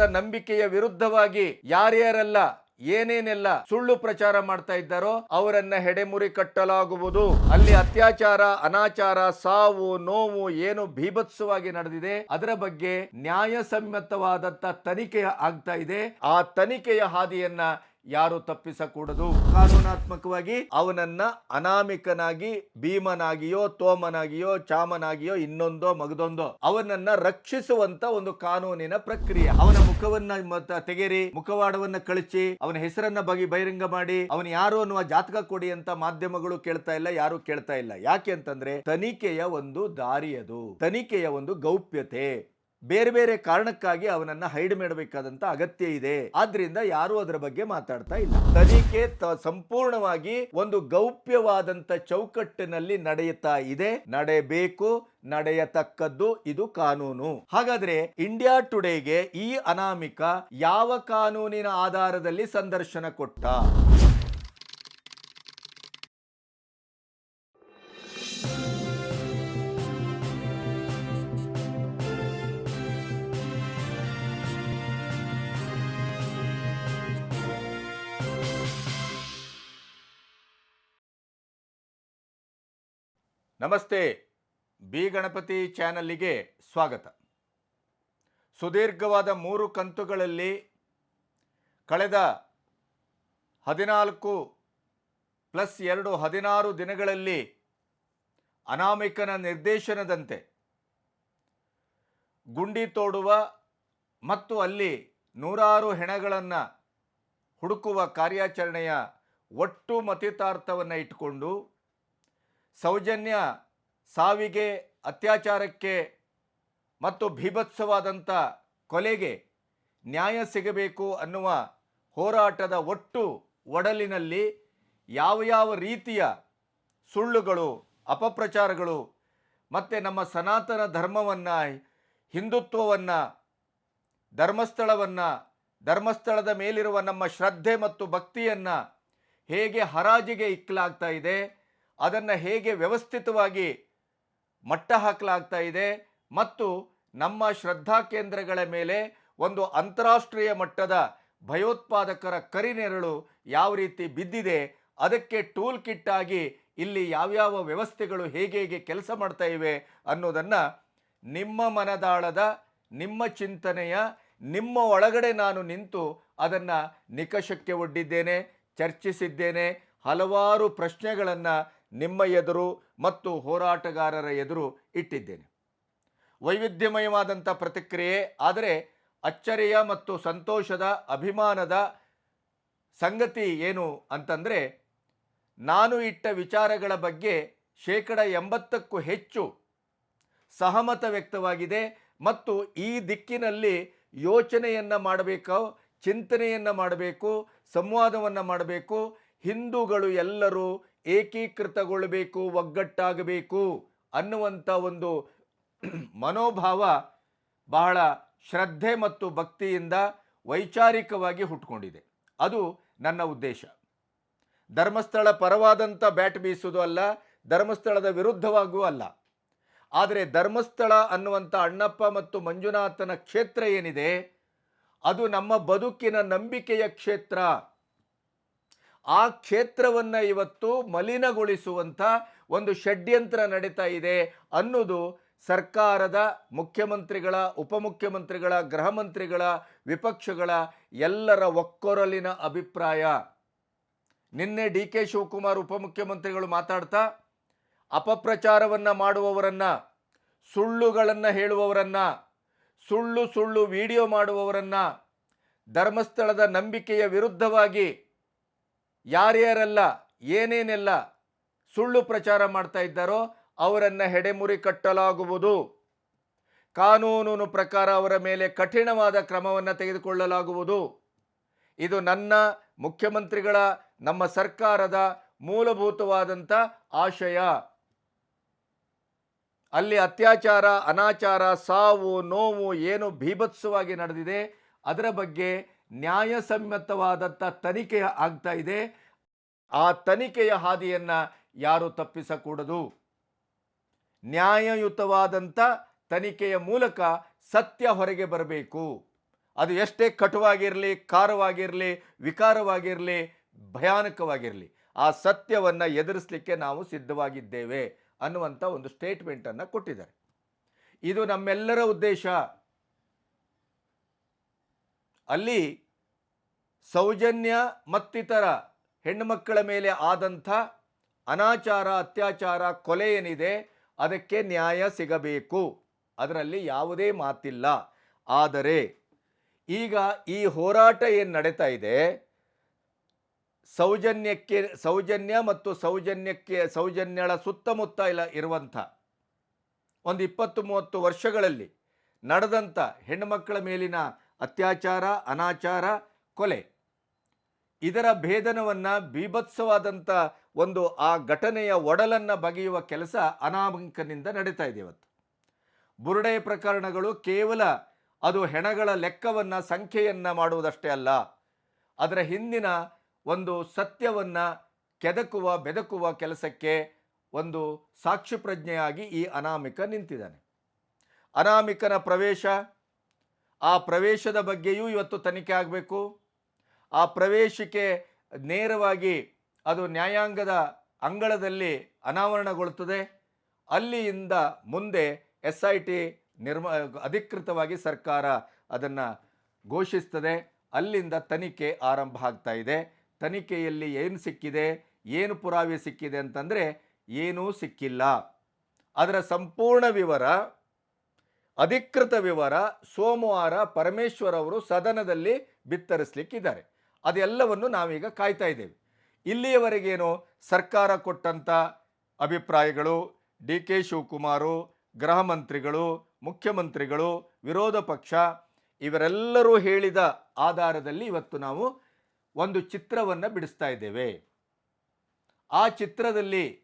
ನಂಬಿಕೆಯ ವಿರುದ್ಧವಾಗಿ ಯಾರ್ಯಾರೆಲ್ಲ ಏನೇನೆಲ್ಲ ಸುಳ್ಳು ಪ್ರಚಾರ ಮಾಡ್ತಾ ಇದ್ದಾರೋ ಅವರನ್ನ ಹೆಡೆಮುರಿ ಕಟ್ಟಲಾಗುವುದು. ಅಲ್ಲಿ ಅತ್ಯಾಚಾರ, ಅನಾಚಾರ, ಸಾವು, ನೋವು ಏನು ಭೀಭತ್ಸವಾಗಿ ನಡೆದಿದೆ, ಅದರ ಬಗ್ಗೆ ನ್ಯಾಯಸಮ್ಮತವಾದಂತ ತನಿಖೆ ಆಗ್ತಾ ಇದೆ. ಆ ತನಿಖೆಯ ಹಾದಿಯನ್ನ ಯಾರು ತಪ್ಪಿಸಕೂಡದು? ಕಾನೂನಾತ್ಮಕವಾಗಿ ಅವನನ್ನ ಅನಾಮಿಕನಾಗಿ, ಭೀಮನಾಗಿಯೋ, ತೋಮನಾಗಿಯೋ, ಚಾಮನಾಗಿಯೋ, ಇನ್ನೊಂದೋ, ಮಗದೊಂದೋ, ಅವನನ್ನ ರಕ್ಷಿಸುವಂತ ಒಂದು ಕಾನೂನಿನ ಪ್ರಕ್ರಿಯೆ. ಅವನ ಮುಖವನ್ನ ತೆಗೆರಿ, ಮುಖವಾಡವನ್ನ ಕಳಚಿ ಅವನ ಹೆಸರನ್ನ ಬಗೆ ಬಹಿರಂಗ ಮಾಡಿ, ಅವನು ಯಾರು ಅನ್ನುವ ಜಾತಕ ಕೊಡಿ ಅಂತ ಮಾಧ್ಯಮಗಳು ಕೇಳ್ತಾ ಇಲ್ಲ, ಯಾರು ಕೇಳ್ತಾ ಇಲ್ಲ. ಯಾಕೆ ಅಂತಂದ್ರೆ, ತನಿಖೆಯ ಒಂದು ದಾರಿಯದು. ತನಿಖೆಯ ಒಂದು ಗೌಪ್ಯತೆ. ಬೇರೆ ಬೇರೆ ಕಾರಣಕ್ಕಾಗಿ ಅವನನ್ನ ಹೈಡ್ ಮಾಡಬೇಕಾದಂತ ಅಗತ್ಯ ಇದೆ. ಆದ್ರಿಂದ ಯಾರು ಅದರ ಬಗ್ಗೆ ಮಾತಾಡ್ತಾ ಇಲ್ಲ. ತನಿಖೆ ಸಂಪೂರ್ಣವಾಗಿ ಒಂದು ಗೌಪ್ಯವಾದಂತ ಚೌಕಟ್ಟಿನಲ್ಲಿ ನಡೆಯುತ್ತಾ ಇದೆ. ನಡೆಯಬೇಕು ನಡೆಯತಕ್ಕದ್ದು ಇದು ಕಾನೂನು. ಹಾಗಾದ್ರೆ ಇಂಡಿಯಾ ಟುಡೇಗೆ ಈ ಅನಾಮಿಕ ಯಾವ ಕಾನೂನಿನ ಆಧಾರದಲ್ಲಿ ಸಂದರ್ಶನ ಕೊಟ್ಟ? ನಮಸ್ತೆ, ಬಿ ಗಣಪತಿ ಚಾನಲ್ಲಿಗೆ ಸ್ವಾಗತ. ಸುದೀರ್ಘವಾದ ಮೂರು ಕಂತುಗಳಲ್ಲಿ ಕಳೆದ ಹದಿನಾಲ್ಕು ಪ್ಲಸ್ ಎರಡು ಹದಿನಾರು ದಿನಗಳಲ್ಲಿ ಅನಾಮಿಕನ ನಿರ್ದೇಶನದಂತೆ ಗುಂಡಿ ತೋಡುವ ಮತ್ತು ಅಲ್ಲಿ ನೂರಾರು ಹೆಣಗಳನ್ನು ಹುಡುಕುವ ಕಾರ್ಯಾಚರಣೆಯ ಒಟ್ಟು ಮತಿತಾರ್ಥವನ್ನು ಇಟ್ಟುಕೊಂಡು ಸೌಜನ್ಯ ಸಾವಿಗೆ, ಅತ್ಯಾಚಾರಕ್ಕೆ ಮತ್ತು ಭೀಭತ್ಸವಾದಂಥ ಕೊಲೆಗೆ ನ್ಯಾಯ ಸಿಗಬೇಕು ಅನ್ನುವ ಹೋರಾಟದ ಒಟ್ಟು ಒಡಲಿನಲ್ಲಿ ಯಾವ ಯಾವ ರೀತಿಯ ಸುಳ್ಳುಗಳು, ಅಪಪ್ರಚಾರಗಳು ಮತ್ತು ನಮ್ಮ ಸನಾತನ ಧರ್ಮವನ್ನು, ಹಿಂದುತ್ವವನ್ನು, ಧರ್ಮಸ್ಥಳವನ್ನು, ಧರ್ಮಸ್ಥಳದ ಮೇಲಿರುವ ನಮ್ಮ ಶ್ರದ್ಧೆ ಮತ್ತು ಭಕ್ತಿಯನ್ನು ಹೇಗೆ ಹರಾಜಿಗೆ ಇಕ್ಕಲಾಗ್ತಾ ಇದೆ ಅದನ್ನು ಹೇಗೆ ವ್ಯವಸ್ಥಿತವಾಗಿ ಮಟ್ಟ ಹಾಕಲಾಗ್ತಾ ಇದೆ ಮತ್ತು ನಮ್ಮ ಶ್ರದ್ಧಾ ಕೇಂದ್ರಗಳ ಮೇಲೆ ಒಂದು ಅಂತಾರಾಷ್ಟ್ರೀಯ ಮಟ್ಟದ ಭಯೋತ್ಪಾದಕರ ಕರಿನೆರಳು ಯಾವ ರೀತಿ ಬಿದ್ದಿದೆ, ಅದಕ್ಕೆ ಟೂಲ್ ಕಿಟ್ ಆಗಿ ಇಲ್ಲಿ ಯಾವ್ಯಾವ ವ್ಯವಸ್ಥೆಗಳು ಹೇಗೆ ಹೇಗೆ ಕೆಲಸ ಮಾಡ್ತಾ ಇವೆ ಅನ್ನೋದನ್ನು ನಿಮ್ಮ ಮನದಾಳದ, ನಿಮ್ಮ ಚಿಂತನೆಯ, ನಿಮ್ಮ ಒಳಗಡೆ ನಾನು ನಿಂತು ಅದನ್ನು ನಿಕಷಕ್ಕೆ ಒಡ್ಡಿದ್ದೇನೆ, ಚರ್ಚಿಸಿದ್ದೇನೆ, ಹಲವಾರು ಪ್ರಶ್ನೆಗಳನ್ನು ನಿಮ್ಮ ಎದುರು ಮತ್ತು ಹೋರಾಟಗಾರರ ಎದುರು ಇಟ್ಟಿದ್ದೇನೆ. ವೈವಿಧ್ಯಮಯವಾದಂಥ ಪ್ರತಿಕ್ರಿಯೆ, ಆದರೆ ಅಚ್ಚರಿಯ ಮತ್ತು ಸಂತೋಷದ, ಅಭಿಮಾನದ ಸಂಗತಿ ಏನು ಅಂತಂದರೆ, ನಾನು ಇಟ್ಟ ವಿಚಾರಗಳ ಬಗ್ಗೆ ಶೇಕಡ ಎಂಬತ್ತಕ್ಕೂ ಹೆಚ್ಚು ಸಹಮತ ವ್ಯಕ್ತವಾಗಿದೆ ಮತ್ತು ಈ ದಿಕ್ಕಿನಲ್ಲಿ ಯೋಚನೆಯನ್ನು ಮಾಡಬೇಕು, ಚಿಂತನೆಯನ್ನು ಮಾಡಬೇಕು, ಸಂವಾದವನ್ನು ಮಾಡಬೇಕು, ಹಿಂದೂಗಳು ಎಲ್ಲರೂ ಏಕೀಕೃತಗೊಳ್ಳಬೇಕು, ಒಗ್ಗಟ್ಟಾಗಬೇಕು ಅನ್ನುವಂಥ ಒಂದು ಮನೋಭಾವ ಬಹಳ ಶ್ರದ್ಧೆ ಮತ್ತು ಭಕ್ತಿಯಿಂದ ವೈಚಾರಿಕವಾಗಿ ಹುಟ್ಕೊಂಡಿದೆ. ಅದು ನನ್ನ ಉದ್ದೇಶ. ಧರ್ಮಸ್ಥಳ ಪರವಾದಂಥ ಬ್ಯಾಟ್ ಬೀಸೋದು ಅಲ್ಲ, ಧರ್ಮಸ್ಥಳದ ವಿರುದ್ಧವಾಗೂ ಅಲ್ಲ. ಆದರೆ ಧರ್ಮಸ್ಥಳ ಅನ್ನುವಂಥ ಅಣ್ಣಪ್ಪ ಮತ್ತು ಮಂಜುನಾಥನ ಕ್ಷೇತ್ರ ಏನಿದೆ, ಅದು ನಮ್ಮ ಬದುಕಿನ ನಂಬಿಕೆಯ ಕ್ಷೇತ್ರ. ಆ ಕ್ಷೇತ್ರವನ್ನು ಇವತ್ತು ಮಲಿನಗೊಳಿಸುವಂಥ ಒಂದು ಷಡ್ಯಂತ್ರ ನಡೀತಾ ಇದೆ ಅನ್ನೋದು ಸರ್ಕಾರದ ಮುಖ್ಯಮಂತ್ರಿಗಳ, ಉಪಮುಖ್ಯಮಂತ್ರಿಗಳ ಗೃಹ ಮಂತ್ರಿಗಳ ವಿಪಕ್ಷಗಳ ಎಲ್ಲರ ಒಕ್ಕೊರಲಿನ ಅಭಿಪ್ರಾಯ. ನಿನ್ನೆ ಡಿ ಕೆ ಶಿವಕುಮಾರ್ ಉಪಮುಖ್ಯಮಂತ್ರಿಗಳು ಮಾತಾಡ್ತಾ, ಅಪಪ್ರಚಾರವನ್ನು ಮಾಡುವವರನ್ನು, ಸುಳ್ಳುಗಳನ್ನು ಹೇಳುವವರನ್ನು, ಸುಳ್ಳು ಸುಳ್ಳು ವಿಡಿಯೋ ಮಾಡುವವರನ್ನು, ಧರ್ಮಸ್ಥಳದ ನಂಬಿಕೆಯ ವಿರುದ್ಧವಾಗಿ ಯಾರ್ಯಾರೆಲ್ಲ ಏನೇನೆಲ್ಲ ಸುಳ್ಳು ಪ್ರಚಾರ ಮಾಡ್ತಾ ಇದ್ದಾರೋ ಅವರನ್ನು ಹೆಡೆಮುರಿ ಕಟ್ಟಲಾಗುವುದು. ಕಾನೂನು ಪ್ರಕಾರ ಅವರ ಮೇಲೆ ಕಠಿಣವಾದ ಕ್ರಮವನ್ನು ತೆಗೆದುಕೊಳ್ಳಲಾಗುವುದು. ಇದು ನನ್ನ, ಮುಖ್ಯಮಂತ್ರಿಗಳ, ನಮ್ಮ ಸರ್ಕಾರದ ಮೂಲಭೂತವಾದಂಥ ಆಶಯ. ಅಲ್ಲಿ ಅತ್ಯಾಚಾರ, ಅನಾಚಾರ, ಸಾವು, ನೋವು, ಏನು ಭೀಭತ್ಸವಾಗಿ ನಡೆದಿದೆ ಅದರ ಬಗ್ಗೆ ನ್ಯಾಯಸಮ್ಮತವಾದಂಥ ತನಿಖೆ ಆಗ್ತಾ ಇದೆ. ಆ ತನಿಖೆಯ ಹಾದಿಯನ್ನು ಯಾರು ತಪ್ಪಿಸಕೂಡದು. ನ್ಯಾಯಯುತವಾದಂಥ ತನಿಖೆಯ ಮೂಲಕ ಸತ್ಯ ಹೊರಗೆ ಬರಬೇಕು. ಅದು ಎಷ್ಟೇ ಕಟುವಾಗಿರಲಿ, ಖಾರವಾಗಿರಲಿ, ವಿಕಾರವಾಗಿರಲಿ, ಭಯಾನಕವಾಗಿರಲಿ, ಆ ಸತ್ಯವನ್ನು ಎದುರಿಸಲಿಕ್ಕೆ ನಾವು ಸಿದ್ಧವಾಗಿದ್ದೇವೆ ಅನ್ನುವಂಥ ಒಂದು ಸ್ಟೇಟ್ಮೆಂಟನ್ನು ಕೊಟ್ಟಿದ್ದಾರೆ. ಇದು ನಮ್ಮೆಲ್ಲರ ಉದ್ದೇಶ. ಅಲ್ಲಿ ಸೌಜನ್ಯ ಮತ್ತಿತರ ಹೆಣ್ಣುಮಕ್ಕಳ ಮೇಲೆ ಆದಂಥ ಅನಾಚಾರ, ಅತ್ಯಾಚಾರ, ಕೊಲೆ ಏನಿದೆ, ಅದಕ್ಕೆ ನ್ಯಾಯ ಸಿಗಬೇಕು. ಅದರಲ್ಲಿ ಯಾವುದೇ ಮಾತಿಲ್ಲ. ಆದರೆ ಈಗ ಈ ಹೋರಾಟ ಏನು ನಡೀತಾ ಇದೆ? ಸೌಜನ್ಯಕ್ಕೆ, ಸೌಜನ್ಯ ಮತ್ತು ಸೌಜನ್ಯಕ್ಕೆ, ಸೌಜನ್ಯಳ ಸುತ್ತಮುತ್ತ ಇಲ್ಲ, ಇರುವಂಥ ಒಂದು ಇಪ್ಪತ್ತು ಮೂವತ್ತು ವರ್ಷಗಳಲ್ಲಿ ನಡೆದಂಥ ಹೆಣ್ಣುಮಕ್ಕಳ ಮೇಲಿನ ಅತ್ಯಾಚಾರ, ಅನಾಚಾರ, ಕೊಲೆ. ಇದರ ಭೇದನವನ್ನು ಬೀಭತ್ಸವಾದಂಥ ಒಂದು ಆ ಘಟನೆಯ ಒಡಲನ್ನು ಬಗೆಯುವ ಕೆಲಸ ಅನಾಮಿಕನಿಂದ ನಡೀತಾ ಇದೆ ಇವತ್ತು. ಬುರುಡೆ ಪ್ರಕರಣಗಳು ಕೇವಲ ಅದು ಹೆಣಗಳ ಲೆಕ್ಕವನ್ನು, ಸಂಖ್ಯೆಯನ್ನು ಮಾಡುವುದಷ್ಟೇ ಅಲ್ಲ, ಅದರ ಹಿಂದಿನ ಒಂದು ಸತ್ಯವನ್ನು ಕೆದಕುವ, ಬೆದಕುವ ಕೆಲಸಕ್ಕೆ ಒಂದು ಸಾಕ್ಷಿ ಪ್ರಜ್ಞೆಯಾಗಿ ಈ ಅನಾಮಿಕ ನಿಂತಿದ್ದಾನೆ. ಅನಾಮಿಕನ ಪ್ರವೇಶ ಆ ಪ್ರವೇಶದ ಬಗ್ಗೆಯೂ ಇವತ್ತು ತನಿಖೆ ಆಗಬೇಕು. ಆ ಪ್ರವೇಶಕ್ಕೆ ನೇರವಾಗಿ ಅದು ನ್ಯಾಯಾಂಗದ ಅಂಗಳದಲ್ಲಿ ಅನಾವರಣಗೊಳ್ಳುತ್ತದೆ. ಅಲ್ಲಿಯಿಂದ ಮುಂದೆ ಎಸ್ ಐ ಟಿ ನಿರ್ಮ, ಅಧಿಕೃತವಾಗಿ ಸರ್ಕಾರ ಅದನ್ನು ಘೋಷಿಸ್ತದೆ. ಅಲ್ಲಿಂದ ತನಿಖೆ ಆರಂಭ ಆಗ್ತಾ ಇದೆ. ತನಿಖೆಯಲ್ಲಿ ಏನು ಸಿಕ್ಕಿದೆ, ಏನು ಪುರಾವೆ ಸಿಕ್ಕಿದೆ ಅಂತಂದರೆ ಏನೂ ಸಿಕ್ಕಿಲ್ಲ. ಅದರ ಸಂಪೂರ್ಣ ವಿವರ ಅಧಿಕೃತ ವಿವರ ಸೋಮವಾರ ಪರಮೇಶ್ವರ್ ಅವರು ಸದನದಲ್ಲಿ ಬಿತ್ತರಿಸಲಿಕ್ಕಿದ್ದಾರೆ. ಅದೆಲ್ಲವನ್ನು ನಾವೀಗ ಕಾಯ್ತಾ ಇದ್ದೇವೆ. ಇಲ್ಲಿಯವರೆಗೇನು ಸರ್ಕಾರ ಕೊಟ್ಟಂಥ ಅಭಿಪ್ರಾಯಗಳು ಡಿ ಕೆ ಶಿವಕುಮಾರು, ಗೃಹ ಮಂತ್ರಿಗಳು, ಮುಖ್ಯಮಂತ್ರಿಗಳು, ವಿರೋಧ ಪಕ್ಷ, ಇವರೆಲ್ಲರೂ ಹೇಳಿದ ಆಧಾರದಲ್ಲಿ ಇವತ್ತು ನಾವು ಒಂದು ಚಿತ್ರವನ್ನು ಬಿಡಿಸ್ತಾ ಇದ್ದೇವೆ. ಆ ಚಿತ್ರದಲ್ಲಿ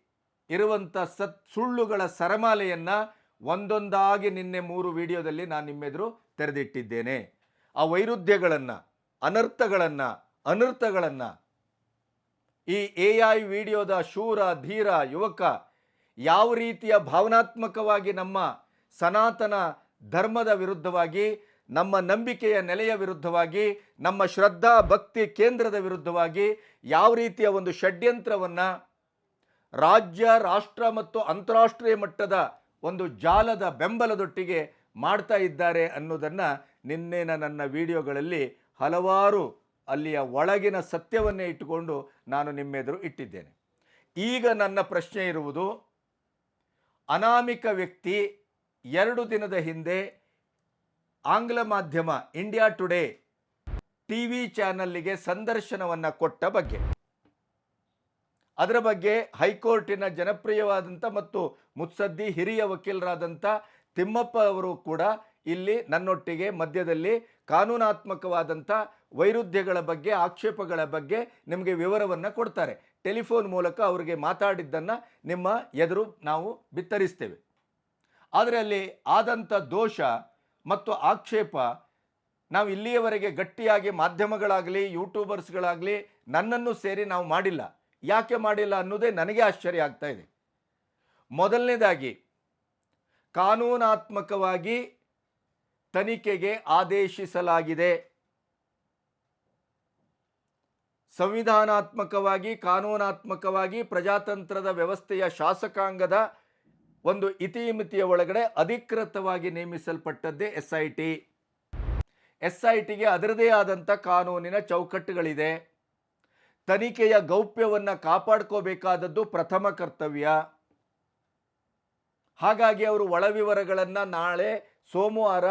ಇರುವಂಥ ಸತ್, ಸುಳ್ಳುಗಳ ಸರಮಾಲೆಯನ್ನು ಒಂದೊಂದಾಗಿ ನಿನ್ನೆ ಮೂರು ವಿಡಿಯೋದಲ್ಲಿ ನಾನು ನಿಮ್ಮೆದುರು ತೆರೆದಿಟ್ಟಿದ್ದೇನೆ. ಆ ವೈರುಧ್ಯಗಳನ್ನು, ಅನರ್ಥಗಳನ್ನು ಅನರ್ಥಗಳನ್ನು, ಈ ಎ ಐ ವಿಡಿಯೋದ ಶೂರ, ಧೀರ ಯುವಕ ಯಾವ ರೀತಿಯ ಭಾವನಾತ್ಮಕವಾಗಿ ನಮ್ಮ ಸನಾತನ ಧರ್ಮದ ವಿರುದ್ಧವಾಗಿ, ನಮ್ಮ ನಂಬಿಕೆಯ ನೆಲೆಯ ವಿರುದ್ಧವಾಗಿ, ನಮ್ಮ ಶ್ರದ್ಧಾ ಭಕ್ತಿ ಕೇಂದ್ರದ ವಿರುದ್ಧವಾಗಿ ಯಾವ ರೀತಿಯ ಒಂದು ಷಡ್ಯಂತ್ರವನ್ನು ರಾಜ್ಯ, ರಾಷ್ಟ್ರ ಮತ್ತು ಅಂತಾರಾಷ್ಟ್ರೀಯ ಮಟ್ಟದ ಒಂದು ಜಾಲದ ಬೆಂಬಲದೊಟ್ಟಿಗೆ ಮಾಡ್ತಾ ಇದ್ದಾರೆ ಅನ್ನೋದನ್ನು ನಿನ್ನೆನ ನನ್ನ ವಿಡಿಯೋಗಳಲ್ಲಿ ಹಲವಾರು ಅಲ್ಲಿಯ ಒಳಗಿನ ಸತ್ಯವನ್ನೇ ಇಟ್ಟುಕೊಂಡು ನಾನು ನಿಮ್ಮೆದುರು ಇಟ್ಟಿದ್ದೇನೆ. ಈಗ ನನ್ನ ಪ್ರಶ್ನೆ ಇರುವುದು, ಅನಾಮಿಕ ವ್ಯಕ್ತಿ ಎರಡು ದಿನದ ಹಿಂದೆ ಆಂಗ್ಲ ಮಾಧ್ಯಮ ಇಂಡಿಯಾ ಟುಡೇ ಟಿ ವಿ ಚಾನಲ್ಲಿಗೆ ಸಂದರ್ಶನವನ್ನು ಕೊಟ್ಟ ಬಗ್ಗೆ. ಅದರ ಬಗ್ಗೆ ಹೈಕೋರ್ಟಿನ ಜನಪ್ರಿಯವಾದಂಥ ಮತ್ತು ಮುತ್ಸದ್ದಿ ಹಿರಿಯ ವಕೀಲರಾದಂಥ ತಿಮ್ಮಪ್ಪ ಅವರು ಕೂಡ ಇಲ್ಲಿ ನನ್ನೊಟ್ಟಿಗೆ ಮಧ್ಯದಲ್ಲಿ ಕಾನೂನಾತ್ಮಕವಾದಂಥ ವೈರುಧ್ಯಗಳ ಬಗ್ಗೆ, ಆಕ್ಷೇಪಗಳ ಬಗ್ಗೆ ನಿಮಗೆ ವಿವರವನ್ನು ಕೊಡ್ತಾರೆ. ಟೆಲಿಫೋನ್ ಮೂಲಕ ಅವರಿಗೆ ಮಾತಾಡಿದ್ದನ್ನು ನಿಮ್ಮ ಎದುರು ನಾವು ಬಿತ್ತರಿಸ್ತೇವೆ. ಆದರೆ ಅಲ್ಲಿ ಆದಂಥ ದೋಷ ಮತ್ತು ಆಕ್ಷೇಪ ನಾವು ಇಲ್ಲಿಯವರೆಗೆ ಗಟ್ಟಿಯಾಗಿ ಮಾಧ್ಯಮಗಳಾಗಲಿ, ಯೂಟ್ಯೂಬರ್ಸ್ಗಳಾಗಲಿ ನನ್ನನ್ನು ಸೇರಿ ನಾವು ಮಾಡಿಲ್ಲ. ಯಾಕೆ ಮಾಡಿಲ್ಲ ಅನ್ನೋದೇ ನನಗೆ ಆಶ್ಚರ್ಯ ಆಗ್ತಾ ಇದೆ. ಮೊದಲನೇದಾಗಿ, ಕಾನೂನಾತ್ಮಕವಾಗಿ ತನಿಖೆಗೆ ಆದೇಶಿಸಲಾಗಿದೆ. ಸಂವಿಧಾನಾತ್ಮಕವಾಗಿ, ಕಾನೂನಾತ್ಮಕವಾಗಿ ಪ್ರಜಾತಂತ್ರದ ವ್ಯವಸ್ಥೆಯ ಶಾಸಕಾಂಗದ ಒಂದು ಇತಿಮಿತಿಯ ಒಳಗಡೆ ಅಧಿಕೃತವಾಗಿ ನೇಮಿಸಲ್ಪಟ್ಟದ್ದೇ S I T S I ಟಿಗೆ ಅದರದೇ ಆದಂಥ ಕಾನೂನಿನ ಚೌಕಟ್ಟುಗಳಿದೆ. ತನಿಖೆಯ ಗೌಪ್ಯವನ್ನು ಕಾಪಾಡ್ಕೋಬೇಕಾದದ್ದು ಪ್ರಥಮ ಕರ್ತವ್ಯ. ಹಾಗಾಗಿ ಅವರು ಒಳವಿವರಗಳನ್ನು ನಾಳೆ ಸೋಮವಾರ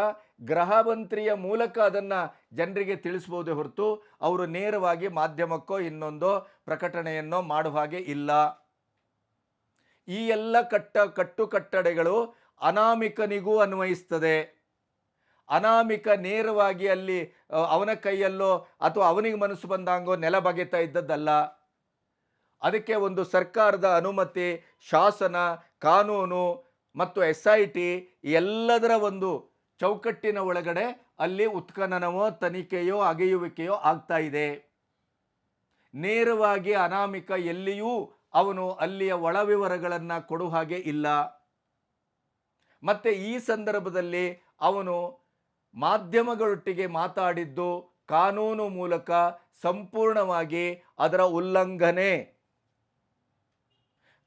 ಗೃಹ ಮಂತ್ರಿಯ ಮೂಲಕ ಅದನ್ನು ಜನರಿಗೆ ತಿಳಿಸ್ಬೋದೇ ಹೊರತು ಅವರು ನೇರವಾಗಿ ಮಾಧ್ಯಮಕ್ಕೋ ಇನ್ನೊಂದೋ ಪ್ರಕಟಣೆಯನ್ನೋ ಮಾಡುವ ಹಾಗೆ ಇಲ್ಲ. ಈ ಎಲ್ಲ ಕಟ್ಟ ಕಟ್ಟುಕಟ್ಟಡೆಗಳು ಅನಾಮಿಕನಿಗೂ ಅನ್ವಯಿಸ್ತದೆ. ಅನಾಮಿಕ ನೇರವಾಗಿ ಅಲ್ಲಿ ಅವನ ಕೈಯಲ್ಲೋ ಅಥವಾ ಅವನಿಗೆ ಮನಸ್ಸು ಬಂದಂಗೋ ನೆಲ ಬಗೆತಾ ಇದ್ದದ್ದಲ್ಲ. ಅದಕ್ಕೆ ಒಂದು ಸರ್ಕಾರದ ಅನುಮತಿ, ಶಾಸನ, ಕಾನೂನು ಮತ್ತು ಎಸ್ ಐ ಟಿ ಎಲ್ಲದರ ಒಂದು ಚೌಕಟ್ಟಿನ ಒಳಗಡೆ ಅಲ್ಲಿ ಉತ್ಖನನವೋ, ತನಿಖೆಯೋ, ಅಗೆಯುವಿಕೆಯೋ ಆಗ್ತಾ ಇದೆ. ನೇರವಾಗಿ ಅನಾಮಿಕ ಎಲ್ಲಿಯೂ ಅವನು ಅಲ್ಲಿಯ ಒಳ ವಿವರಗಳನ್ನು ಕೊಡುವ ಹಾಗೆ ಇಲ್ಲ. ಮತ್ತೆ ಈ ಸಂದರ್ಭದಲ್ಲಿ ಅವನು ಮಾಧ್ಯಮಗಳೊಟ್ಟಿಗೆ ಮಾತಾಡಿದ್ದು ಕಾನೂನು ಮೂಲಕ ಸಂಪೂರ್ಣವಾಗಿ ಅದರ ಉಲ್ಲಂಘನೆ.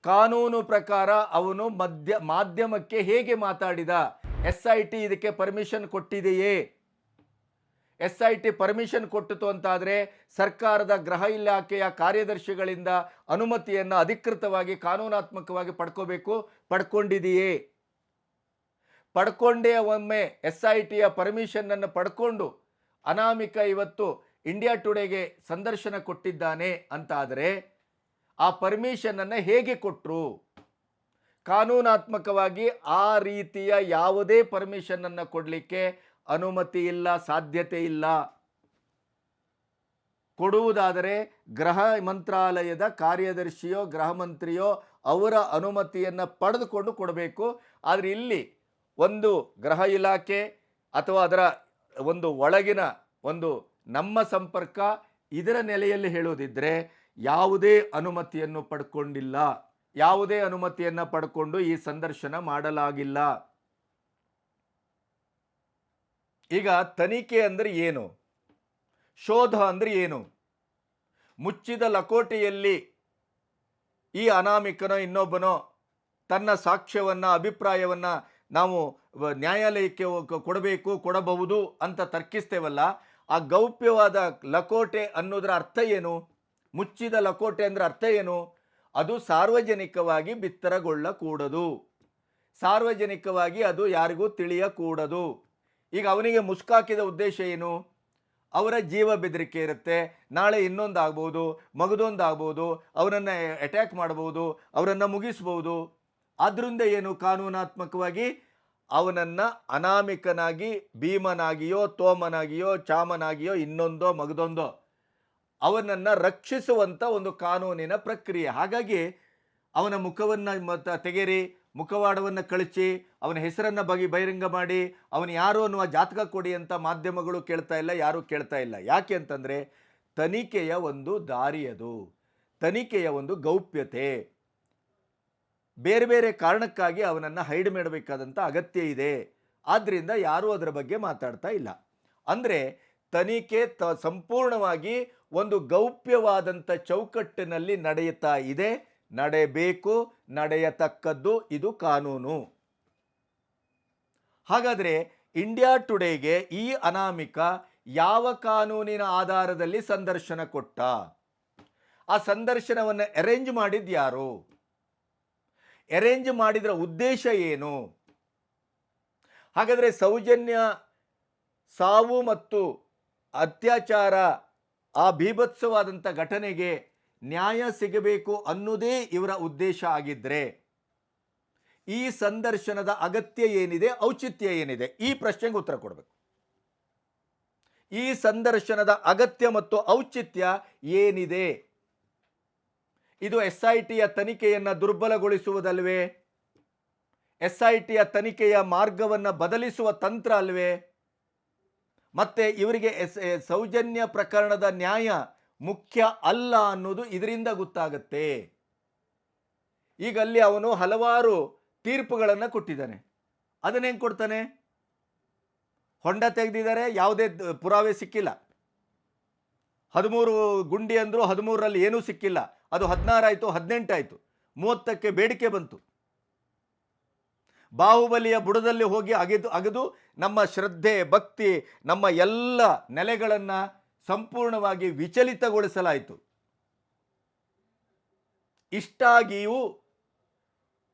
ಕಾನೂನು ಪ್ರಕಾರ ಅವನು ಮಧ್ಯ, ಮಾಧ್ಯಮಕ್ಕೆ ಹೇಗೆ ಮಾತಾಡಿದ? ಎಸ್ ಐ ಟಿ ಇದಕ್ಕೆ ಪರ್ಮಿಷನ್ ಕೊಟ್ಟಿದೆಯೇ? ಎಸ್ ಐ ಟಿ ಪರ್ಮಿಷನ್ ಕೊಟ್ಟಿತು ಅಂತಾದರೆ ಸರ್ಕಾರದ ಗೃಹ ಇಲಾಖೆಯ ಕಾರ್ಯದರ್ಶಿಗಳಿಂದ ಅನುಮತಿಯನ್ನು ಅಧಿಕೃತವಾಗಿ ಕಾನೂನಾತ್ಮಕವಾಗಿ ಪಡ್ಕೋಬೇಕು, ಪಡ್ಕೊಂಡಿದೆಯೇ? ಪಡ್ಕೊಂಡೇ ಒಮ್ಮೆ ಎಸ್ ಐ ಟಿಯ ಪರ್ಮಿಷನ್ನನ್ನು ಪಡ್ಕೊಂಡು ಅನಾಮಿಕ ಇವತ್ತು ಇಂಡಿಯಾ ಟುಡೇಗೆ ಸಂದರ್ಶನ ಕೊಟ್ಟಿದ್ದಾನೆ ಅಂತಾದರೆ ಆ ಪರ್ಮಿಷನನ್ನು ಹೇಗೆ ಕೊಟ್ಟರು ಕಾನೂನಾತ್ಮಕವಾಗಿ ಆ ರೀತಿಯ ಯಾವುದೇ ಪರ್ಮಿಷನನ್ನು ಕೊಡಲಿಕ್ಕೆ ಅನುಮತಿ ಇಲ್ಲ, ಸಾಧ್ಯತೆ ಇಲ್ಲ. ಕೊಡುವುದಾದರೆ ಗೃಹ ಮಂತ್ರಾಲಯದ ಕಾರ್ಯದರ್ಶಿಯೋ ಗೃಹ ಮಂತ್ರಿಯೋ ಅವರ ಅನುಮತಿಯನ್ನು ಪಡೆದುಕೊಂಡು ಕೊಡಬೇಕು. ಆದರೆ ಇಲ್ಲಿ ಒಂದು ಗೃಹ ಇಲಾಖೆ ಅಥವಾ ಅದರ ಒಂದು ಒಳಗಿನ ಒಂದು ನಮ್ಮ ಸಂಪರ್ಕ ಇದರ ನೆಲೆಯಲ್ಲಿ ಹೇಳೋದಿದ್ರೆ ಯಾವುದೇ ಅನುಮತಿಯನ್ನು ಪಡ್ಕೊಂಡಿಲ್ಲ. ಯಾವುದೇ ಅನುಮತಿಯನ್ನು ಪಡ್ಕೊಂಡು ಈ ಸಂದರ್ಶನ ಮಾಡಲಾಗಿಲ್ಲ. ಈಗ ತನಿಖೆ ಅಂದರೆ ಏನು? ಶೋಧ ಅಂದರೆ ಏನು? ಮುಚ್ಚಿದ ಲಕೋಟೆಯಲ್ಲಿ ಈ ಅನಾಮಿಕನೋ ಇನ್ನೊಬ್ಬನೋ ತನ್ನ ಸಾಕ್ಷ್ಯವನ್ನು, ಅಭಿಪ್ರಾಯವನ್ನು ನಾವು ನ್ಯಾಯಾಲಯಕ್ಕೆ ಕೊಡಬೇಕು, ಕೊಡಬಹುದು ಅಂತ ತರ್ಕಿಸ್ತೇವಲ್ಲ, ಆ ಗೌಪ್ಯವಾದ ಲಕೋಟೆ ಅನ್ನೋದರ ಅರ್ಥ ಏನು? ಮುಚ್ಚಿದ ಲಕೋಟೆ ಅಂದ್ರೆ ಅರ್ಥ ಏನು? ಅದು ಸಾರ್ವಜನಿಕವಾಗಿ ಬಿತ್ತರಗೊಳ್ಳಕೂಡದು. ಸಾರ್ವಜನಿಕವಾಗಿ ಅದು ಯಾರಿಗೂ ತಿಳಿಯಕೂಡದು. ಈಗ ಅವನಿಗೆ ಮುಸ್ಕಾಕಿದ ಉದ್ದೇಶ ಏನು? ಅವರ ಜೀವ ಬೆದರಿಕೆ ಇರುತ್ತೆ. ನಾಳೆ ಇನ್ನೊಂದಾಗ್ಬೋದು, ಮಗದೊಂದಾಗ್ಬೋದು ಅವರನ್ನು ಅಟ್ಯಾಕ್ ಮಾಡ್ಬೋದು, ಅವರನ್ನು ಮುಗಿಸ್ಬೋದು. ಆದ್ದರಿಂದ ಏನು? ಕಾನೂನಾತ್ಮಕವಾಗಿ ಅವನನ್ನು ಅನಾಮಿಕನಾಗಿ ಭೀಮನಾಗಿಯೋ, ತೋಮನಾಗಿಯೋ, ಚಾಮನಾಗಿಯೋ, ಇನ್ನೊಂದೋ, ಮಗದೊಂದೋ ಅವನನ್ನು ರಕ್ಷಿಸುವಂಥ ಒಂದು ಕಾನೂನಿನ ಪ್ರಕ್ರಿಯೆ. ಹಾಗಾಗಿ ಅವನ ಮುಖವನ್ನು ಮತ್ತು ತೆಗೆರಿ, ಮುಖವಾಡವನ್ನು ಕಳಿಸಿ ಅವನ ಹೆಸರನ್ನು ಬಗೆ ಬಹಿರಂಗ ಮಾಡಿ, ಅವನು ಯಾರು ಅನ್ನುವ ಜಾತಕ ಕೊಡಿ ಅಂತ ಮಾಧ್ಯಮಗಳು ಕೇಳ್ತಾ ಇಲ್ಲ, ಯಾರೂ ಕೇಳ್ತಾ ಇಲ್ಲ. ಯಾಕೆ ಅಂತಂದರೆ ತನಿಖೆಯ ಒಂದು ದಾರಿಯದು ತನಿಖೆಯ ಒಂದು ಗೌಪ್ಯತೆ. ಬೇರೆ ಬೇರೆ ಕಾರಣಕ್ಕಾಗಿ ಅವನನ್ನು ಹೈಡ್ ಮಾಡಬೇಕಾದಂಥ ಅಗತ್ಯ ಇದೆ. ಆದ್ದರಿಂದ ಯಾರೂ ಅದರ ಬಗ್ಗೆ ಮಾತಾಡ್ತಾ ಇಲ್ಲ. ಅಂದರೆ ತನಿಖೆ ತ ಸಂಪೂರ್ಣವಾಗಿ ಒಂದು ಗೌಪ್ಯವಾದಂಥ ಚೌಕಟ್ಟಿನಲ್ಲಿ ನಡೆಯುತ್ತಾ ಇದೆ. ನಡೆಯಬೇಕು ನಡೆಯತಕ್ಕದ್ದು ಇದು ಕಾನೂನು. ಹಾಗಾದರೆ ಇಂಡಿಯಾ ಟುಡೇಗೆ ಈ ಅನಾಮಿಕ ಯಾವ ಕಾನೂನಿನ ಆಧಾರದಲ್ಲಿ ಸಂದರ್ಶನ ಕೊಟ್ಟ? ಆ ಸಂದರ್ಶನವನ್ನು ಅರೇಂಜ್ ಮಾಡಿದ್ದು ಯಾರು? ಅರೇಂಜ್ ಮಾಡಿದರ ಉದ್ದೇಶ ಏನು? ಹಾಗಾದರೆ ಸೌಜನ್ಯ ಸಾವು ಮತ್ತು ಅತ್ಯಾಚಾರ ಆ ಬೀಭತ್ಸವಾದಂಥ ಘಟನೆಗೆ ನ್ಯಾಯ ಸಿಗಬೇಕು ಅನ್ನೋದೇ ಇವರ ಉದ್ದೇಶ ಆಗಿದ್ದರೆ ಈ ಸಂದರ್ಶನದ ಅಗತ್ಯ ಏನಿದೆ, ಔಚಿತ್ಯ ಏನಿದೆ, ಈ ಪ್ರಶ್ನೆಗೆ ಉತ್ತರ ಕೊಡಬೇಕು. ಈ ಸಂದರ್ಶನದ ಅಗತ್ಯ ಮತ್ತು ಔಚಿತ್ಯ ಏನಿದೆ? ಇದು ಎಸ್ ಐ ಟಿಯ ತನಿಖೆಯನ್ನು ದುರ್ಬಲಗೊಳಿಸುವುದಲ್ವೇ? ಎಸ್ ಐ ಟಿಯ ತನಿಖೆಯ ಮಾರ್ಗವನ್ನು ಬದಲಿಸುವ ತಂತ್ರ ಅಲ್ವೇ? ಮತ್ತೆ ಇವರಿಗೆ ಎಸ್ ಸೌಜನ್ಯ ಪ್ರಕರಣದ ನ್ಯಾಯ ಮುಖ್ಯ ಅಲ್ಲ ಅನ್ನೋದು ಇದರಿಂದ ಗೊತ್ತಾಗತ್ತೆ. ಈಗ ಅಲ್ಲಿ ಅವನು ಹಲವಾರು ತೀರ್ಪುಗಳನ್ನು ಕೊಟ್ಟಿದ್ದಾನೆ. ಅದನ್ನೇನ್ ಕೊಡ್ತಾನೆ? ಹೊಂಡ ತೆಗೆದಿದ್ದಾರೆ, ಯಾವುದೇ ಪುರಾವೆ ಸಿಕ್ಕಿಲ್ಲ. ಹದಿಮೂರು ಗುಂಡಿ ಅಂದರು ಹದಿಮೂರರಲ್ಲಿ ಏನೂ ಸಿಕ್ಕಿಲ್ಲ. ಅದು ಹದಿನಾರಾಯಿತು, ಹದಿನೆಂಟಾಯಿತು. ಮೂವತ್ತಕ್ಕೆ ಬೇಡಿಕೆ ಬಂತು. ಬಾಹುಬಲಿಯ ಬುಡದಲ್ಲಿ ಹೋಗಿ ಅಗೆದು ಅಗೆದು ನಮ್ಮ ಶ್ರದ್ಧೆ, ಭಕ್ತಿ, ನಮ್ಮ ಎಲ್ಲ ನೆಲೆಗಳನ್ನು ಸಂಪೂರ್ಣವಾಗಿ ವಿಚಲಿತಗೊಳಿಸಲಾಯಿತು. ಇಷ್ಟಾಗಿಯೂ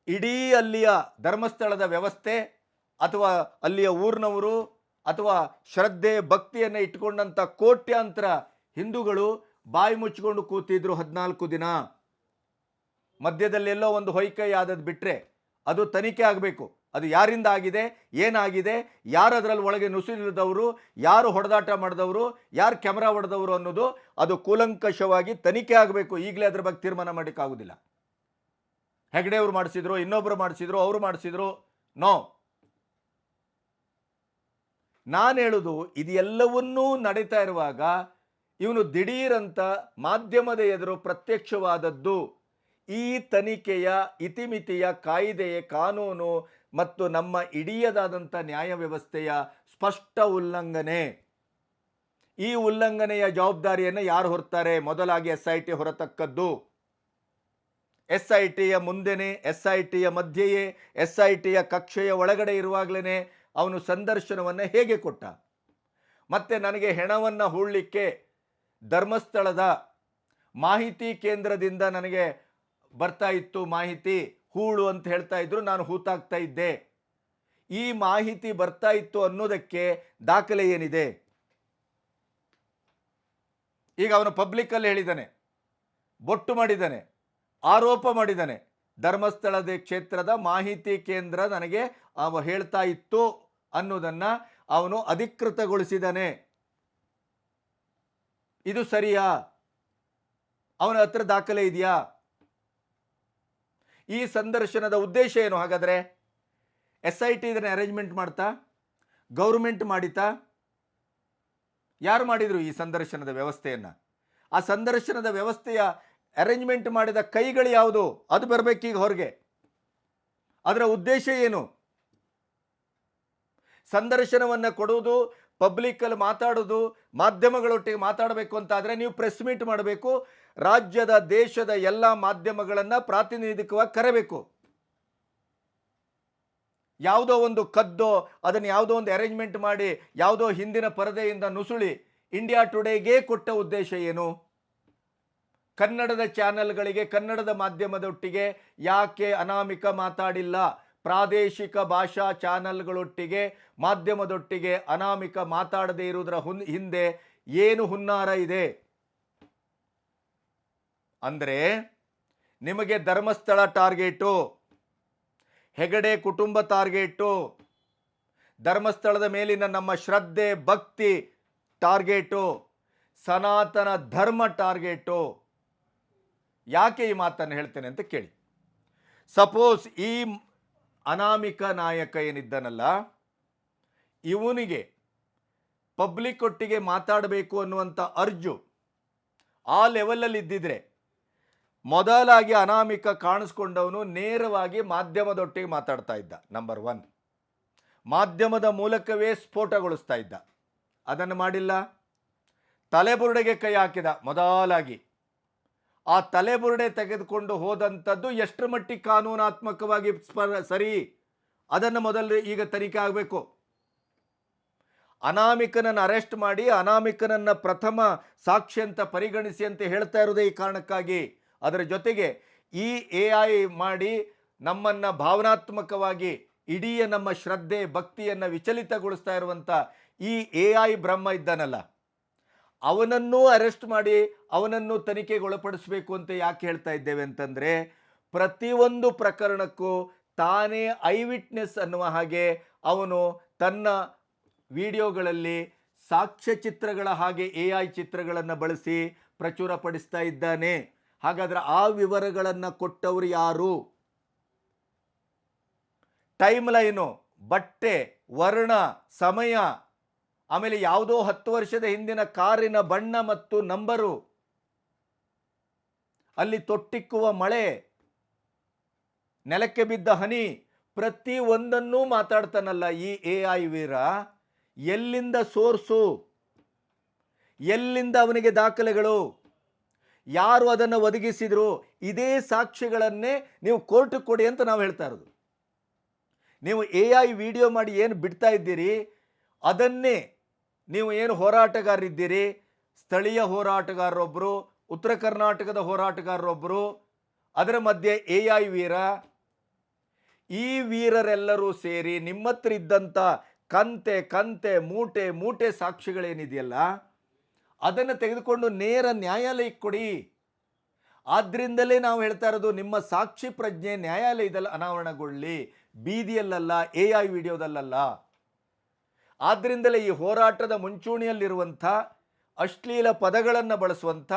ಇಡೀ ಅಲ್ಲಿಯ ಧರ್ಮಸ್ಥಳದ ವ್ಯವಸ್ಥೆ ಅಥವಾ ಅಲ್ಲಿಯ ಊರಿನವರು ಅಥವಾ ಶ್ರದ್ಧೆ, ಭಕ್ತಿಯನ್ನು ಇಟ್ಕೊಂಡಂಥ ಕೋಟ್ಯಾಂತರ ಹಿಂದೂಗಳು ಬಾಯಿ ಮುಚ್ಚಿಕೊಂಡು ಕೂತಿದ್ರು ಹದಿನಾಲ್ಕು ದಿನ. ಮಧ್ಯದಲ್ಲೆಲ್ಲೋ ಒಂದು ಹೊಯ್ಕೈ ಆದದ್ದು ಬಿಟ್ಟರೆ ಅದು ತನಿಖೆ ಆಗಬೇಕು. ಅದು ಯಾರಿಂದ ಆಗಿದೆ? ಏನಾಗಿದೆ? ಯಾರು ಅದರಲ್ಲಿ ಒಳಗೆ ನುಸುಳಿದವರು? ಯಾರು ಹೊಡೆದಾಟ ಮಾಡಿದವರು? ಯಾರು ಕ್ಯಾಮ್ರಾ ಹೊಡೆದವರು ಅನ್ನೋದು ಅದು ಕೂಲಂಕಷವಾಗಿ ತನಿಖೆ ಆಗಬೇಕು. ಈಗಲೇ ಅದ್ರ ಬಗ್ಗೆ ತೀರ್ಮಾನ ಮಾಡೋಕ್ಕಾಗೋದಿಲ್ಲ ಹೆಗಡೆ ಅವರು ಮಾಡಿಸಿದ್ರು ಇನ್ನೊಬ್ಬರು ಮಾಡಿಸಿದ್ರು, ಅವರು ಮಾಡಿಸಿದ್ರು. ನೋ. ನಾನು ಹೇಳುದು ಇದೆಲ್ಲವನ್ನೂ ನಡೀತಾ ಇರುವಾಗ ಇವನು ದಿಢೀರಂತ ಮಾಧ್ಯಮದ ಎದುರು ಪ್ರತ್ಯಕ್ಷವಾದದ್ದು. ಈ ತನಿಖೆಯ ಇತಿಮಿತಿಯ ಕಾಯಿದೆಯ ಕಾನೂನು ಮತ್ತು ನಮ್ಮ ಇಡಿಯದಾದಂಥ ನ್ಯಾಯ ವ್ಯವಸ್ಥೆಯ ಸ್ಪಷ್ಟ ಉಲ್ಲಂಘನೆ. ಈ ಉಲ್ಲಂಘನೆಯ ಜವಾಬ್ದಾರಿಯನ್ನು ಯಾರು ಹೊರ್ತಾರೆ? ಮೊದಲಾಗಿ ಎಸ್ ಐ ಟಿ ಹೊರತಕ್ಕದ್ದು. ಎಸ್ ಐ ಟಿಯ ಮುಂದೆನೆ ಎಸ್ ಐ ಟಿಯ ಮಧ್ಯೆಯೇ ಎಸ್ ಐ ಟಿಯ ಕಕ್ಷೆಯ ಒಳಗಡೆ ಇರುವಾಗಲೇ ಅವನು ಸಂದರ್ಶನವನ್ನು ಹೇಗೆ ಕೊಟ್ಟ? ಮತ್ತೆ ನನಗೆ ಹೆಣವನ್ನು ಹೂಳಲಿಕ್ಕೆ ಧರ್ಮಸ್ಥಳದ ಮಾಹಿತಿ ಕೇಂದ್ರದಿಂದ ನನಗೆ ಬರ್ತಾ ಇತ್ತು ಮಾಹಿತಿ, ಹೂಳು ಅಂತ ಹೇಳ್ತಾ ಇದ್ರು, ನಾನು ಹೂತಾಗ್ತಾ ಇದ್ದೆ. ಈ ಮಾಹಿತಿ ಬರ್ತಾ ಇತ್ತು ಅನ್ನೋದಕ್ಕೆ ದಾಖಲೆ ಏನಿದೆ? ಈಗ ಅವನು ಪಬ್ಲಿಕ್ಕಲ್ಲಿ ಹೇಳಿದ್ದಾನೆ, ಬೊಟ್ಟು ಮಾಡಿದ್ದಾನೆ, ಆರೋಪ ಮಾಡಿದ್ದಾನೆ, ಧರ್ಮಸ್ಥಳದ ಕ್ಷೇತ್ರದ ಮಾಹಿತಿ ಕೇಂದ್ರ ನನಗೆ ಅವ ಹೇಳ್ತಾ ಇತ್ತು ಅನ್ನೋದನ್ನ ಅವನು ಅಧಿಕೃತಗೊಳಿಸಿದ್ದಾನೆ. ಇದು ಸರಿಯಾ? ಅವನ ಹತ್ರ ದಾಖಲೆ ಇದೆಯಾ? ಈ ಸಂದರ್ಶನದ ಉದ್ದೇಶ ಏನು? ಹಾಗಾದರೆ ಎಸ್ ಐ ಟಿ ಇದನ್ನು ಅರೇಂಜ್ಮೆಂಟ್ ಮಾಡ್ತಾ ಗೌರ್ಮೆಂಟ್ ಮಾಡಿತಾ, ಯಾರು ಮಾಡಿದರು ಈ ಸಂದರ್ಶನದ ವ್ಯವಸ್ಥೆಯನ್ನು? ಆ ಸಂದರ್ಶನದ ವ್ಯವಸ್ಥೆಯ ಅರೇಂಜ್ಮೆಂಟ್ ಮಾಡಿದ ಕೈಗಳು ಯಾವುದು? ಅದು ಬರಬೇಕೀಗ ಹೊರಗೆ. ಅದರ ಉದ್ದೇಶ ಏನು? ಸಂದರ್ಶನವನ್ನು ಕೊಡುವುದು ಪಬ್ಲಿಕ್ಕಲ್ಲಿ ಮಾತಾಡೋದು, ಮಾಧ್ಯಮಗಳೊಟ್ಟಿಗೆ ಮಾತಾಡಬೇಕು ಅಂತಾದರೆ ನೀವು ಪ್ರೆಸ್ ಮೀಟ್ ಮಾಡಬೇಕು. ರಾಜ್ಯದ, ದೇಶದ ಎಲ್ಲ ಮಾಧ್ಯಮಗಳನ್ನು ಪ್ರಾತಿನಿಧಿಕವಾಗಿ ಕರೆಬೇಕು. ಯಾವುದೋ ಒಂದು ಕದ್ದೋ, ಅದನ್ನು ಯಾವುದೋ ಒಂದು ಅರೇಂಜ್ಮೆಂಟ್ ಮಾಡಿ, ಯಾವುದೋ ಹಿಂದಿನ ಪರದೆಯಿಂದ ನುಸುಳಿ ಇಂಡಿಯಾ ಟುಡೇಗೆ ಕೊಟ್ಟ ಉದ್ದೇಶ ಏನು? ಕನ್ನಡದ ಚಾನೆಲ್ಗಳಿಗೆ ಕನ್ನಡದ ಮಾಧ್ಯಮದೊಟ್ಟಿಗೆ ಯಾಕೆ ಅನಾಮಿಕ ಮಾತಾಡಿಲ್ಲ? ಪ್ರಾದೇಶಿಕ ಭಾಷಾ ಚಾನೆಲ್ಗಳೊಟ್ಟಿಗೆ ಮಾಧ್ಯಮದೊಟ್ಟಿಗೆ ಅನಾಮಿಕ ಮಾತಾಡದೇ ಇರುವುದರ ಹುನ್, ಹಿಂದೆ ಏನು ಹುನ್ನಾರ ಇದೆ? ಅಂದರೆ ನಿಮಗೆ ಧರ್ಮಸ್ಥಳ ಟಾರ್ಗೆಟು, ಹೆಗಡೆ ಕುಟುಂಬ ಟಾರ್ಗೆಟು, ಧರ್ಮಸ್ಥಳದ ಮೇಲಿನ ನಮ್ಮ ಶ್ರದ್ಧೆ, ಭಕ್ತಿ ಟಾರ್ಗೆಟು, ಸನಾತನ ಧರ್ಮ ಟಾರ್ಗೆಟು. ಯಾಕೆ ಈ ಮಾತನ್ನು ಹೇಳ್ತೇನೆ ಅಂತ ಕೇಳಿ. ಸಪೋಸ್ ಈ ಅನಾಮಿಕ ನಾಯಕ ಏನಿದ್ದನಲ್ಲ, ಇವನಿಗೆ ಪಬ್ಲಿಕ್ ಒಟ್ಟಿಗೆ ಮಾತಾಡಬೇಕು ಅನ್ನುವಂಥ ಅರ್ಜು ಆ ಲೆವೆಲಲ್ಲಿ ಇದ್ದಿದ್ರೆ ಮೊದಲಾಗಿ ಅನಾಮಿಕ ಕಾಣಿಸ್ಕೊಂಡವನು ನೇರವಾಗಿ ಮಾಧ್ಯಮದೊಟ್ಟಿಗೆ ಮಾತಾಡ್ತಾ ಇದ್ದ ನಂಬರ್ ಒನ್ ಮಾಧ್ಯಮದ ಮೂಲಕವೇ ಸ್ಫೋಟಗೊಳಿಸ್ತಾ ಇದ್ದ. ಅದನ್ನು ಮಾಡಿಲ್ಲ. ತಲೆಬುರುಡೆಗೆ ಕೈ ಹಾಕಿದ ಮೊದಲಾಗಿ. ಆ ತಲೆಬುರುಡೆ ತೆಗೆದುಕೊಂಡು ಹೋದಂಥದ್ದು ಎಷ್ಟರ ಮಟ್ಟಿಗೆ ಕಾನೂನಾತ್ಮಕವಾಗಿ ಸರಿ? ಅದನ್ನು ಮೊದಲು ಈಗ ತನಿಖೆ ಆಗಬೇಕು. ಅನಾಮಿಕನನ್ನು ಅರೆಸ್ಟ್ ಮಾಡಿ, ಅನಾಮಿಕನನ್ನ ಪ್ರಥಮ ಸಾಕ್ಷಿ ಅಂತ ಪರಿಗಣಿಸಿ ಅಂತ ಹೇಳ್ತಾ ಇರೋದೇ ಈ ಕಾರಣಕ್ಕಾಗಿ. ಅದರ ಜೊತೆಗೆ ಈ ಎ ಐ ಮಾಡಿ ನಮ್ಮನ್ನು ಭಾವನಾತ್ಮಕವಾಗಿ ಇಡೀ ನಮ್ಮ ಶ್ರದ್ಧೆ, ಭಕ್ತಿಯನ್ನು ವಿಚಲಿತಗೊಳಿಸ್ತಾ ಇರುವಂಥ ಈ ಎ ಐ ಬ್ರಹ್ಮ ಇದ್ದಾನಲ್ಲ. ಅವನನ್ನೂ ಅರೆಸ್ಟ್ ಮಾಡಿ ಅವನನ್ನು ತನಿಖೆಗೆ ಒಳಪಡಿಸಬೇಕು ಅಂತ ಯಾಕೆ ಹೇಳ್ತಾ ಇದ್ದೇವೆ ಅಂತಂದರೆ ಪ್ರತಿಯೊಂದು ಪ್ರಕರಣಕ್ಕೂ ತಾನೇ ಐ ವಿಟ್ನೆಸ್ ಅನ್ನುವ ಹಾಗೆ ಅವನು ತನ್ನ ವಿಡಿಯೋಗಳಲ್ಲಿ ಸಾಕ್ಷ್ಯಚಿತ್ರಗಳ ಹಾಗೆ ಎ ಐ ಚಿತ್ರಗಳನ್ನು ಬಳಸಿ ಪ್ರಚುರಪಡಿಸ್ತಾ ಇದ್ದಾನೆ. ಹಾಗಾದ್ರೆ ಆ ವಿವರಗಳನ್ನು ಕೊಟ್ಟವರು ಯಾರು? ಟೈಮ್ ಲೈನು ಬಟ್ಟೆ, ವರ್ಣ, ಸಮಯ ಆಮೇಲೆ ಯಾವುದೋ ಹತ್ತು ವರ್ಷದ ಹಿಂದಿನ ಕಾರಿನ ಬಣ್ಣ ಮತ್ತು ನಂಬರು, ಅಲ್ಲಿ ತೊಟ್ಟಿಕ್ಕುವ ಮಳೆ, ನೆಲಕ್ಕೆ ಬಿದ್ದ ಹನಿ, ಪ್ರತಿ ಒಂದನ್ನೂ ಮಾತಾಡ್ತಾನಲ್ಲ ಈ ಎ ಐ ವೀರ. ಎಲ್ಲಿಂದ ಸೋರ್ಸು? ಎಲ್ಲಿಂದ ಅವನಿಗೆ ದಾಖಲೆಗಳು? ಯಾರು ಅದನ್ನು ಒದಗಿಸಿದ್ರು? ಇದೇ ಸಾಕ್ಷಿಗಳನ್ನೇ ನೀವು ಕೋರ್ಟಿಗೆ ಕೊಡಿ ಅಂತ ನಾವು ಹೇಳ್ತಾ ಇರೋದು. ನೀವು ಎ ಐ ವಿಡಿಯೋ ಮಾಡಿ ಏನು ಬಿಡ್ತಾ ಇದ್ದೀರಿ? ಅದನ್ನೇ ನೀವು ಏನು ಹೋರಾಟಗಾರರಿದ್ದೀರಿ? ಸ್ಥಳೀಯ ಹೋರಾಟಗಾರರೊಬ್ಬರು ಉತ್ತರ ಕರ್ನಾಟಕದ ಹೋರಾಟಗಾರರೊಬ್ಬರು ಅದರ ಮಧ್ಯೆ ಎ ಐ ವೀರ. ಈ ವೀರರೆಲ್ಲರೂ ಸೇರಿ ನಿಮ್ಮ ಹತ್ರ ಇದ್ದಂಥ ಕಂತೆ ಕಂತೆ, ಮೂಟೆ ಮೂಟೆ ಸಾಕ್ಷಿಗಳೇನಿದೆಯಲ್ಲ, ಅದನ್ನು ತೆಗೆದುಕೊಂಡು ನೇರ ನ್ಯಾಯಾಲಯಕ್ಕೆ ಕೊಡಿ. ಆದ್ದರಿಂದಲೇ ನಾವು ಹೇಳ್ತಾ ಇರೋದು, ನಿಮ್ಮ ಸಾಕ್ಷಿ ಪ್ರಜ್ಞೆ ನ್ಯಾಯಾಲಯದಲ್ಲಿ ಅನಾವರಣಗೊಳ್ಳಿ. ಬೀದಿಯಲ್ಲಲ್ಲ, ಎ ಐ ವಿಡಿಯೋದಲ್ಲಲ್ಲ. ಆದ್ರಿಂದಲೇ ಈ ಹೋರಾಟದ ಮುಂಚೂಣಿಯಲ್ಲಿರುವಂಥ ಅಶ್ಲೀಲ ಪದಗಳನ್ನು ಬಳಸುವಂಥ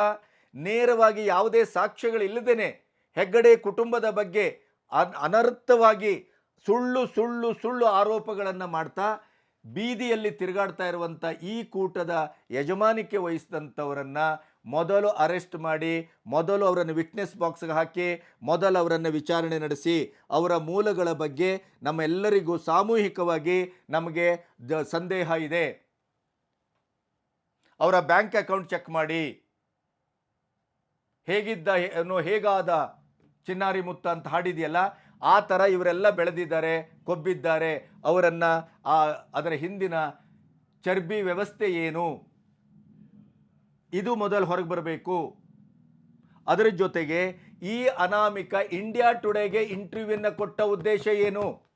ನೇರವಾಗಿ ಯಾವುದೇ ಸಾಕ್ಷ್ಯಗಳಿಲ್ಲದೇ ಹೆಗ್ಗಡೆ ಕುಟುಂಬದ ಬಗ್ಗೆ ಅನ್ ಅನರ್ಥವಾಗಿ ಸುಳ್ಳು ಸುಳ್ಳು ಸುಳ್ಳು ಆರೋಪಗಳನ್ನು ಮಾಡ್ತಾ ಬೀದಿಯಲ್ಲಿ ತಿರುಗಾಡ್ತಾ ಇರುವಂಥ ಈ ಕೂಟದ ಯಜಮಾನಿಕೆ ವಹಿಸಿದಂಥವರನ್ನು ಮೊದಲು ಅರೆಸ್ಟ್ ಮಾಡಿ, ಮೊದಲು ಅವರನ್ನು ವಿಟ್ನೆಸ್ ಬಾಕ್ಸ್ಗೆ ಹಾಕಿ, ಮೊದಲು ಅವರನ್ನು ವಿಚಾರಣೆ ನಡೆಸಿ, ಅವರ ಮೂಲಗಳ ಬಗ್ಗೆ ನಮ್ಮೆಲ್ಲರಿಗೂ ಸಾಮೂಹಿಕವಾಗಿ ನಮಗೆ ಸಂದೇಹ ಇದೆ. ಅವರ ಬ್ಯಾಂಕ್ ಅಕೌಂಟ್ ಚೆಕ್ ಮಾಡಿ. ಹೇಗಿದ್ದ ಹೇಗಾದ, ಚಿನ್ನಾರಿ ಮುತ್ತ ಅಂತ ಹಾಡಿದೆಯಲ್ಲ, ಆ ಥರ ಇವರೆಲ್ಲ ಬೆಳೆದಿದ್ದಾರೆ, ಕೊಬ್ಬಿದ್ದಾರೆ, ಅವರನ್ನು ಆ, ಅದರ ಹಿಂದಿನ ಚರ್ಬಿ ವ್ಯವಸ್ಥೆ ಏನು? ಇದು ಮೊದಲು ಹೊರಗೆ ಬರಬೇಕು. ಅದರ ಜೊತೆಗೆ ಈ ಅನಾಮಿಕ ಇಂಡಿಯಾ ಟುಡೇಗೆ ಇಂಟರ್ವ್ಯೂವನ್ನು ಕೊಟ್ಟ ಉದ್ದೇಶ ಏನು?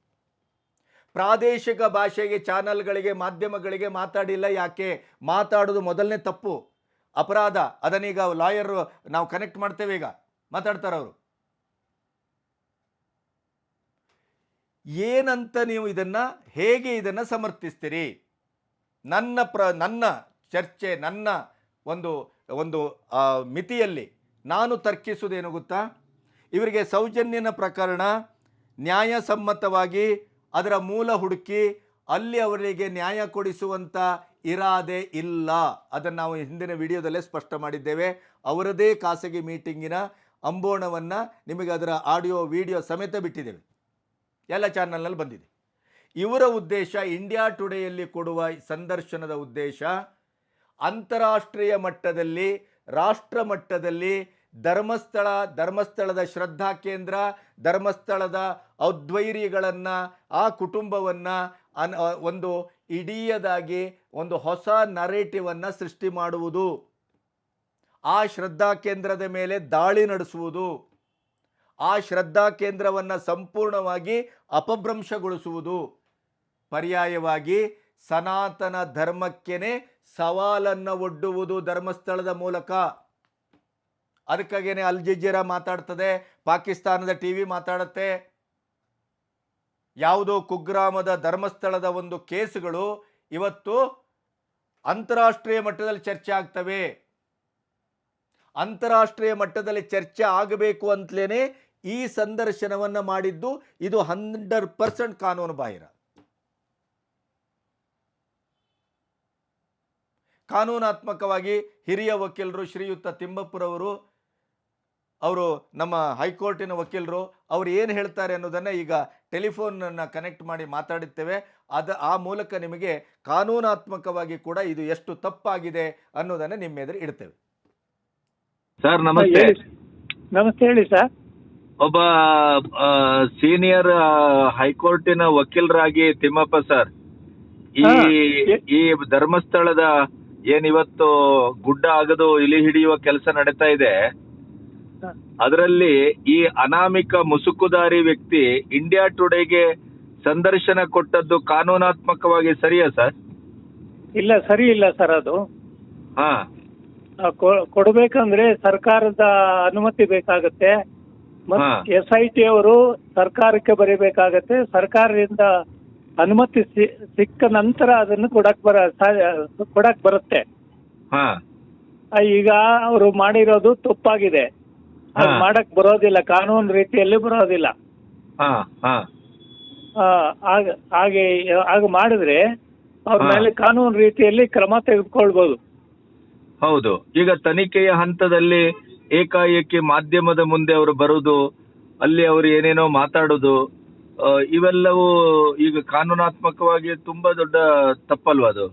ಪ್ರಾದೇಶಿಕ ಭಾಷೆಗೆ, ಚಾನಲ್ಗಳಿಗೆ, ಮಾಧ್ಯಮಗಳಿಗೆ ಮಾತಾಡಿಲ್ಲ ಯಾಕೆ? ಮಾತಾಡೋದು ಮೊದಲನೇ ತಪ್ಪು. ಅಪರಾಧ. ಅದನ್ನೀಗ ಲಾಯರ್ ನಾವು ಕನೆಕ್ಟ್ ಮಾಡ್ತೇವೆ ಈಗ. ಮಾತಾಡ್ತಾರೆ ಅವರು. ಏನಂತ ನೀವು ಇದನ್ನ, ಹೇಗೆ ಇದನ್ನ ಸಮರ್ಥಿಸ್ತೀರಿ? ನನ್ನ ಪ್ರ, ನನ್ನ ಚರ್ಚೆ, ನನ್ನ ಒಂದು ಒಂದು ಮಿತಿಯಲ್ಲಿ ನಾನು ತರ್ಕಿಸುವುದೇನು ಗೊತ್ತಾ? ಇವರಿಗೆ ಸೌಜನ್ಯನ ಪ್ರಕರಣ ನ್ಯಾಯಸಮ್ಮತವಾಗಿ ಅದರ ಮೂಲ ಹುಡುಕಿ ಅಲ್ಲಿ ಅವರಿಗೆ ನ್ಯಾಯ ಕೊಡಿಸುವಂಥ ಇರಾದೆ ಇಲ್ಲ. ಅದನ್ನು ನಾವು ಹಿಂದಿನ ವಿಡಿಯೋದಲ್ಲೇ ಸ್ಪಷ್ಟ ಮಾಡಿದ್ದೇವೆ. ಅವರದೇ ಖಾಸಗಿ ಮೀಟಿಂಗಿನ ಅಂಬೋಣವನ್ನು ನಿಮಗೆ ಅದರ ಆಡಿಯೋ, ವಿಡಿಯೋ ಸಮೇತ ಬಿಟ್ಟಿದ್ದೇವೆ. ಎಲ್ಲ ಚಾನಲ್ನಲ್ಲಿ ಬಂದಿದೆ. ಇವರ ಉದ್ದೇಶ ಇಂಡಿಯಾ ಟುಡೇಯಲ್ಲಿ ಕೊಡುವ ಸಂದರ್ಶನದ ಉದ್ದೇಶ ಅಂತಾರಾಷ್ಟ್ರೀಯ ಮಟ್ಟದಲ್ಲಿ ರಾಷ್ಟ್ರ ಮಟ್ಟದಲ್ಲಿ ಧರ್ಮಸ್ಥಳ, ಧರ್ಮಸ್ಥಳದ ಶ್ರದ್ಧಾ ಕೇಂದ್ರ, ಧರ್ಮಸ್ಥಳದ ಔದ್ವೈರಿಗಳನ್ನು ಆ ಕುಟುಂಬವನ್ನು ಅನ್ ಒಂದು ಇಡೀಯದಾಗಿ ಒಂದು ಹೊಸ ನರೇಟಿವನ್ನು ಸೃಷ್ಟಿ ಮಾಡುವುದು. ಆ ಶ್ರದ್ಧಾ ಕೇಂದ್ರದ ಮೇಲೆ ದಾಳಿ ನಡೆಸುವುದು. ಆ ಶ್ರದ್ಧಾ ಕೇಂದ್ರವನ್ನು ಸಂಪೂರ್ಣವಾಗಿ ಅಪಭ್ರಂಶಗೊಳಿಸುವುದು. ಪರ್ಯಾಯವಾಗಿ ಸನಾತನ ಧರ್ಮಕ್ಕೇನೆ ಸವಾಲನ್ನು ಒಡ್ಡುವುದು ಧರ್ಮಸ್ಥಳದ ಮೂಲಕ. ಅದಕ್ಕಾಗೇನೆ ಅಲ್ ಜಜೀರಾ ಮಾತಾಡ್ತದೆ, ಪಾಕಿಸ್ತಾನದ ಟಿ ವಿ ಮಾತಾಡುತ್ತೆ. ಯಾವುದೋ ಕುಗ್ರಾಮದ ಧರ್ಮಸ್ಥಳದ ಒಂದು ಕೇಸುಗಳು ಇವತ್ತು ಅಂತಾರಾಷ್ಟ್ರೀಯ ಮಟ್ಟದಲ್ಲಿ ಚರ್ಚೆ ಆಗ್ತವೆ. ಅಂತಾರಾಷ್ಟ್ರೀಯ ಮಟ್ಟದಲ್ಲಿ ಚರ್ಚೆ ಆಗಬೇಕು ಅಂತಲೇ ಈ ಸಂದರ್ಶನವನ್ನು ಮಾಡಿದ್ದು ಇದು ಹಂಡ್ರೆಡ್ ಪರ್ಸೆಂಟ್ ಕಾನೂನು ಬಾಹಿರ. ಕಾನೂನಾತ್ಮಕವಾಗಿ ಹಿರಿಯ ವಕೀಲರು ಶ್ರೀಯುತ ತಿಮ್ಮಪ್ಪರವರು ಅವರು ನಮ್ಮ ಹೈಕೋರ್ಟಿನ ವಕೀಲರು ಅವರು ಏನು ಹೇಳ್ತಾರೆ ಅನ್ನೋದನ್ನು ಈಗ ಟೆಲಿಫೋನನ್ನು ಕನೆಕ್ಟ್ ಮಾಡಿ ಮಾತಾಡುತ್ತೇವೆ. ಅದ ಆ ಮೂಲಕ ನಿಮಗೆ ಕಾನೂನಾತ್ಮಕವಾಗಿ ಕೂಡ ಇದು ಎಷ್ಟು ತಪ್ಪಾಗಿದೆ ಅನ್ನೋದನ್ನು ನಿಮ್ಮ ಎದುರು ಇಡ್ತೇವೆ. ಸರ್ ನಮಸ್ತೆ. ನಮಸ್ತೆ ಹೇಳಿ ಸರ್ ಒಬ್ಬ ಸೀನಿಯರ್ ಹೈಕೋರ್ಟಿನ ವಕೀಲರಾಗಿ ತಿಮ್ಮಪ್ಪ ಸರ್ ಈ ಈ ಧರ್ಮಸ್ಥಳದ ಏನ್ ಇವತ್ತು ಗುಡ್ಡ ಆಗದು ಇಲಿ ಹಿಡಿಯುವ ಕೆಲಸ ನಡೀತಾ ಇದೆ. ಅದರಲ್ಲಿ ಈ ಅನಾಮಿಕ ಮುಸುಕುದಾರಿ ವ್ಯಕ್ತಿ ಇಂಡಿಯಾ ಟುಡೇಗೆ ಸಂದರ್ಶನ ಕೊಟ್ಟದ್ದು ಕಾನೂನಾತ್ಮಕವಾಗಿ ಸರಿಯಾ ಸರ್? ಇಲ್ಲ ಸರಿ ಇಲ್ಲ ಸರ್ ಅದು. ಹಾ. ಕೊಡ್ಬೇಕಂದ್ರೆ ಸರ್ಕಾರದ ಅನುಮತಿ ಬೇಕಾಗತ್ತೆ. ಎಸ್ ಐ ಟಿ ಅವರು ಸರ್ಕಾರಕ್ಕೆ ಬರೀಬೇಕಾಗತ್ತೆ. ಸರ್ಕಾರದಿಂದ ಅನುಮತಿ ಸಿ- ಸಿಕ್ಕ ನಂತರ ಅದನ್ನು ಕೊಡಕ್ ಬರ ಸಾ- ಕೊಡಕ್ ಬರುತ್ತೆ. ಹಾ. ಆ, ಈಗ ಅವರು ಮಾಡಿರೋದು ತಪ್ಪಾಗಿದೆ. ಅದು ಹಾ. ಮಾಡಕ್ ಬರೋದಿಲ್ಲ ಕಾನೂನು ರೀತಿಯಲ್ಲಿ ಬರೋದಿಲ್ಲ. ಹಾ ಹಾ. ಆ, ಆಗ- ಹಾಗೆ ಹಾಗೆ ಮಾಡಿದ್ರೆ ಅವ್ರ ಹಾ. ಮೇಲೆ ಕಾನೂನು ರೀತಿಯಲ್ಲಿ ಕ್ರಮ ತೆಗೆದುಕೊಳ್ಬೋದು. ಹೌದು. ಈಗ ತನಿಖೆಯ ಹಂತದಲ್ಲಿ ಏಕಾಏಕಿ ಮಾಧ್ಯಮದ ಮುಂದೆ ಅವರು ಬರುವುದು ಅಲ್ಲಿ ಅವರು ಏನೇನೋ ಮಾತಾಡೋದು ಇವೆಲ್ಲವೂ ಈಗ ಕಾನೂನಾತ್ಮಕವಾಗಿ ತುಂಬಾ ದೊಡ್ಡ ತಪ್ಪಲ್ವಾ ಅದು?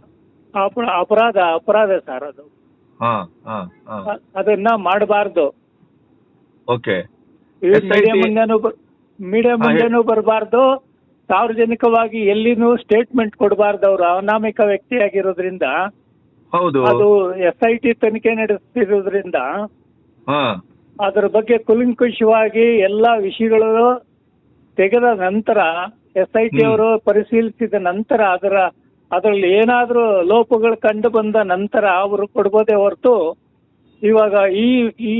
ಅಪ- ಅಪರಾಧ ಅಪರಾಧ ಸರ್ ಅದು. ಹಾ ಹಾ ಹಾ. ಅ- ಅದನ್ನ ಮಾಡಬಾರ್ದು. ಓಕೆ. SIT ಮೀಡಿಯಾ ಮುಂದೆನೂ ಮೀಡಿಯಾ ಹಾ, ಹೇಳಿ. ಮುಂದೆನೂ ಬರಬಾರ್ದು. ಸಾರ್ವಜನಿಕವಾಗಿ ಎಲ್ಲಿನೂ ಸ್ಟೇಟ್ಮೆಂಟ್ ಕೊಡಬಾರ್ದು ಅವರು. ಅನಾಮಿಕ ವ್ಯಕ್ತಿಯಾಗಿರೋದ್ರಿಂದ ಹೌದು. ಅದು ಎಸ್ ಐ ಟಿ ತನಿಖೆ ನಡೆಸ್ತಿರೋದ್ರಿಂದ ಹಾ. ಅದರ ಬಗ್ಗೆ ಕುಲಂಕುಷವಾಗಿ ಎಲ್ಲಾ ವಿಷಯಗಳು ತೆಗೆದ ನಂತರ ಎಸ್ ಐ ಟಿ ಅವರು ಪರಿಶೀಲಿಸಿದ ನಂತರ ಅದರ ಅದರಲ್ಲಿ ಏನಾದರೂ ಲೋಪಗಳು ಕಂಡು ಬಂದ ನಂತರ ಅವರು ಕೊಡ್ಬೋದೇ ಹೊರತು ಇವಾಗ ಈ ಈ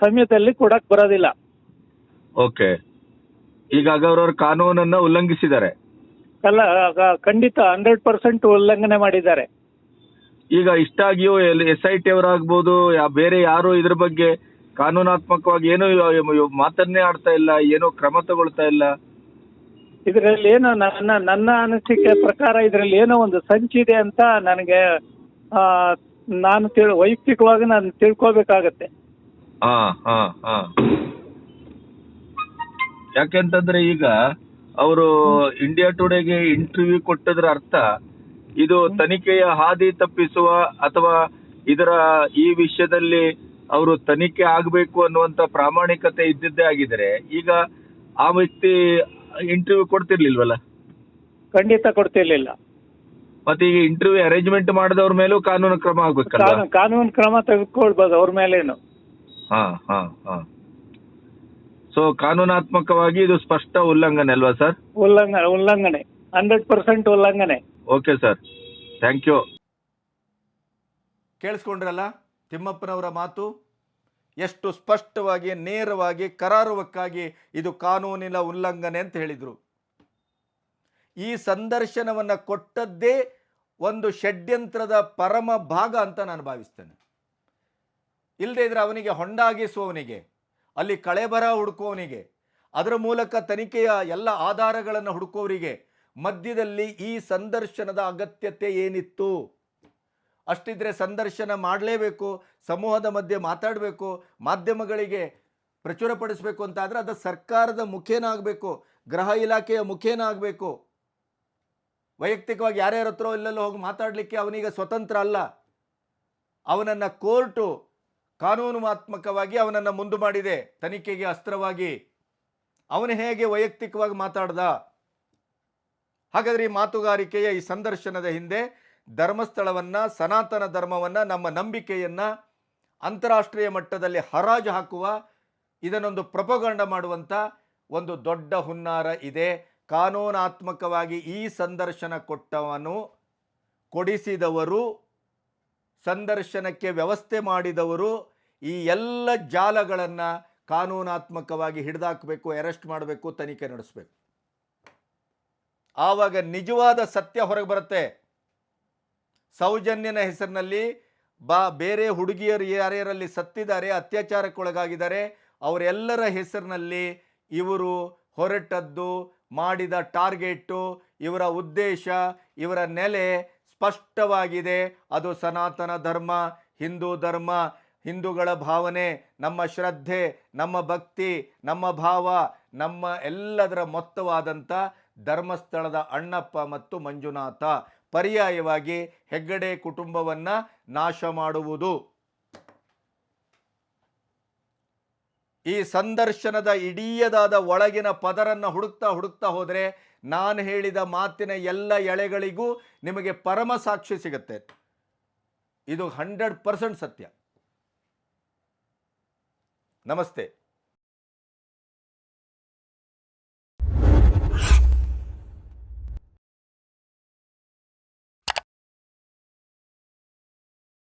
ಸಮಯದಲ್ಲಿ ಕೊಡಕ್ ಬರೋದಿಲ್ಲ. ಓಕೆ. ಈಗ ಅವ್ರವ್ರ ಕಾನೂನನ್ನ ಉಲ್ಲಂಘಿಸಿದ್ದಾರೆ. ಅಲ್ಲ ಆಗ ಖಂಡಿತ ಹಂಡ್ರೆಡ್ ಪರ್ಸೆಂಟ್ ಉಲ್ಲಂಘನೆ ಮಾಡಿದ್ದಾರೆ. ಈಗ ಇಷ್ಟಾಗಿಯೂ ಎಸ್ ಐ ಟಿ ಅವರಾಗ್ಬೋದು ಯಾ- ಬೇರೆ ಯಾರು ಇದ್ರ ಬಗ್ಗೆ ಕಾನೂನಾತ್ಮಕವಾಗಿ ಏನು ಮಾತನ್ನೇ ಆಡ್ತಾ ಇಲ್ಲ ಏನೋ ಕ್ರಮ ತಗೊಳ್ತಾ ಇಲ್ಲ. ಇದರಲ್ಲಿ ಏನೋ ನನ್ನ ನನ್ನ ಅನಿಸಿಕೆ ಪ್ರಕಾರ ಇದರಲ್ಲಿ ಏನೋ ಒಂದು ಸಂಚಿದೆ ಅಂತ ನನಗೆ ನಾನು ತಿಳ್ ವೈಯಕ್ತಿಕವಾಗಿ ನಾನು ತಿಳ್ಕೊಬೇಕಾಗತ್ತೆ. ಹಾ ಹಾ ಹಾ. ಯಾಕೆಂತಂದ್ರೆ ಈಗ ಅವರು ಇಂಡಿಯಾ ಟುಡೇಗೆ ಇಂಟರ್ವ್ಯೂ ಕೊಟ್ಟದ್ರ ಅರ್ಥ ಇದು ತನಿಖೆಯ ಹಾದಿ ತಪ್ಪಿಸುವ ಅಥವಾ ಇದರ ಈ ವಿಷಯದಲ್ಲಿ ಅವರು ತನಿಖೆ ಆಗ್ಬೇಕು ಅನ್ನುವಂತ ಪ್ರಾಮಾಣಿಕತೆ ಇದ್ದಿದ್ದೇ ಆಗಿದ್ರೆ ಈಗ ಆ ವ್ಯಕ್ತಿ ಇಂಟರ್ವ್ಯೂ ಕೊಡ್ತಿರ್ಲಿಲ್ವಲ್ಲ? ಖಂಡಿತ ಕೊಡ್ತಿರ್ಲಿಲ್ಲ. ಮತ್ತೆ ಈಗ ಇಂಟರ್ವ್ಯೂ ಅರೇಂಜ್ಮೆಂಟ್ ಮಾಡಿದವ್ರ ಮೇಲೂ ಕಾನೂನು ಕ್ರಮ ಆಗ್ಬೇಕಲ್ಲ ಕಾನೂನು ಕಾನೂನು ಕ್ರಮ ತೆಗೆದುಕೊಳ್ಬೋದು ಅವ್ರ ಮೇಲೇನು. ಹಾ ಹಾ ಹಾ. ಸೊ ಕಾನೂನಾತ್ಮಕವಾಗಿ ಇದು ಸ್ಪಷ್ಟ ಉಲ್ಲಂಘನೆ ಅಲ್ವಾ ಸರ್? ಉಲ್ಲಂಘನೆ ಉಲ್ಲಂಘನೆ. ಹಂಡ್ರೆಡ್ ಪರ್ಸೆಂಟ್ ಉಲ್ಲಂಘನೆ. Okay sir. ಥ್ಯಾಂಕ್ ಯು ಕೇಳಿಸ್ಕೊಂಡ್ರಲ್ಲ ತಿಮ್ಮಪ್ಪನವರ ಮಾತು? ಎಷ್ಟು ಸ್ಪಷ್ಟವಾಗಿ, ನೇರವಾಗಿ, ಕರಾರುವಕ್ಕಾಗಿ ಇದು ಕಾನೂನಿನ ಉಲ್ಲಂಘನೆ ಅಂತ ಹೇಳಿದರು. ಈ ಸಂದರ್ಶನವನ್ನು ಕೊಟ್ಟದ್ದೇ ಒಂದು ಷಡ್ಯಂತ್ರದ ಪರಮ ಭಾಗ ಅಂತ ನಾನು ಭಾವಿಸ್ತೇನೆ. ಇಲ್ಲದೇ ಇದ್ರೆ ಅವನಿಗೆ ಹೊಂಡಾಗಿಸುವವನಿಗೆ, ಅಲ್ಲಿ ಕಳೆಬರ ಹುಡುಕುವವನಿಗೆ, ಅದರ ಮೂಲಕ ತನಿಖೆಯ ಎಲ್ಲ ಆಧಾರಗಳನ್ನು ಹುಡುಕುವವರಿಗೆ ಮಧ್ಯದಲ್ಲಿ ಈ ಸಂದರ್ಶನದ ಅಗತ್ಯತೆ ಏನಿತ್ತು? ಅಷ್ಟಿದ್ರೆ ಸಂದರ್ಶನ ಮಾಡಲೇಬೇಕು, ಸಮೂಹದ ಮಧ್ಯೆ ಮಾತಾಡಬೇಕು, ಮಾಧ್ಯಮಗಳಿಗೆ ಪ್ರಚುರಪಡಿಸಬೇಕು ಅಂತ ಆದರೆ ಅದು ಸರ್ಕಾರದ ಮುಖೇನ ಆಗಬೇಕು ಗೃಹ ಇಲಾಖೆಯ ಮುಖೇನ ಆಗಬೇಕು ವೈಯಕ್ತಿಕವಾಗಿ ಯಾರ್ಯಾರ ಹತ್ರ ಇಲ್ಲೆಲ್ಲ ಹೋಗಿ ಮಾತಾಡಲಿಕ್ಕೆ ಅವನಿಗೆ ಸ್ವತಂತ್ರ ಅಲ್ಲ. ಅವನನ್ನು ಕೋರ್ಟು ಕಾನೂನಾತ್ಮಕವಾಗಿ ಅವನನ್ನು ಮುಂದು ಮಾಡಿದೆ, ತನಿಖೆಗೆ ಅಸ್ತ್ರವಾಗಿ. ಅವನು ಹೇಗೆ ವೈಯಕ್ತಿಕವಾಗಿ ಮಾತಾಡ್ದ? ಹಾಗಾದರೆ ಈ ಮಾತುಗಾರಿಕೆಯ ಈ ಸಂದರ್ಶನದ ಹಿಂದೆ ಧರ್ಮಸ್ಥಳವನ್ನು, ಸನಾತನ ಧರ್ಮವನ್ನು, ನಮ್ಮ ನಂಬಿಕೆಯನ್ನು ಅಂತಾರಾಷ್ಟ್ರೀಯ ಮಟ್ಟದಲ್ಲಿ ಹರಾಜು ಹಾಕುವ, ಇದನ್ನೊಂದು ಪ್ರಪಗಂಡ ಮಾಡುವಂಥ ಒಂದು ದೊಡ್ಡ ಹುನ್ನಾರ ಇದೆ. ಕಾನೂನಾತ್ಮಕವಾಗಿ ಈ ಸಂದರ್ಶನ ಕೊಟ್ಟವನು ಕೊಡಿಸಿದವರು, ಸಂದರ್ಶನಕ್ಕೆ ವ್ಯವಸ್ಥೆ ಮಾಡಿದವರು, ಈ ಎಲ್ಲ ಜಾಲಗಳನ್ನು ಕಾನೂನಾತ್ಮಕವಾಗಿ ಹಿಡಿದಾಕಬೇಕು, ಅರೆಸ್ಟ್ ಮಾಡಬೇಕು, ತನಿಖೆ ನಡೆಸಬೇಕು. ಆವಾಗ ನಿಜವಾದ ಸತ್ಯ ಹೊರಗೆ ಬರುತ್ತೆ. ಸೌಜನ್ಯನ ಹೆಸರಿನಲ್ಲಿ ಬಾ, ಬೇರೆ ಹುಡುಗಿಯರು ಯಾರ್ಯಾರಲ್ಲಿ ಸತ್ತಿದ್ದಾರೆ, ಅತ್ಯಾಚಾರಕ್ಕೊಳಗಾಗಿದ್ದಾರೆ, ಅವರೆಲ್ಲರ ಹೆಸರಿನಲ್ಲಿ ಇವರು ಹೊರಟದ್ದು, ಮಾಡಿದ ಟಾರ್ಗೆಟ್ಟು, ಇವರ ಉದ್ದೇಶ, ಇವರ ನೆಲೆ ಸ್ಪಷ್ಟವಾಗಿದೆ. ಅದು ಸನಾತನ ಧರ್ಮ, ಹಿಂದೂ ಧರ್ಮ, ಹಿಂದೂಗಳ ಭಾವನೆ, ನಮ್ಮ ಶ್ರದ್ಧೆ, ನಮ್ಮ ಭಕ್ತಿ, ನಮ್ಮ ಭಾವ, ನಮ್ಮ ಎಲ್ಲದರ ಮೊತ್ತವಾದಂಥ ಧರ್ಮಸ್ಥಳದ ಅಣ್ಣಪ್ಪ ಮತ್ತು ಮಂಜುನಾಥ. ಪರ್ಯಾಯವಾಗಿ ಹೆಗ್ಗಡೆ ಕುಟುಂಬವನ್ನು ನಾಶ ಮಾಡುವುದು. ಈ ಸಂದರ್ಶನದ ಇಡೀಯದಾದ ಒಳಗಿನ ಪದರನ್ನು ಹುಡುಕ್ತಾ ಹುಡುಕ್ತಾ ಹೋದರೆ ನಾನು ಹೇಳಿದ ಮಾತಿನ ಎಲ್ಲ ಎಳೆಗಳಿಗೂ ನಿಮಗೆ ಪರಮ ಸಾಕ್ಷಿ ಸಿಗುತ್ತೆ. ಇದು ಹಂಡ್ರೆಡ್ ಪರ್ಸೆಂಟ್ ಸತ್ಯ. ನಮಸ್ತೆ.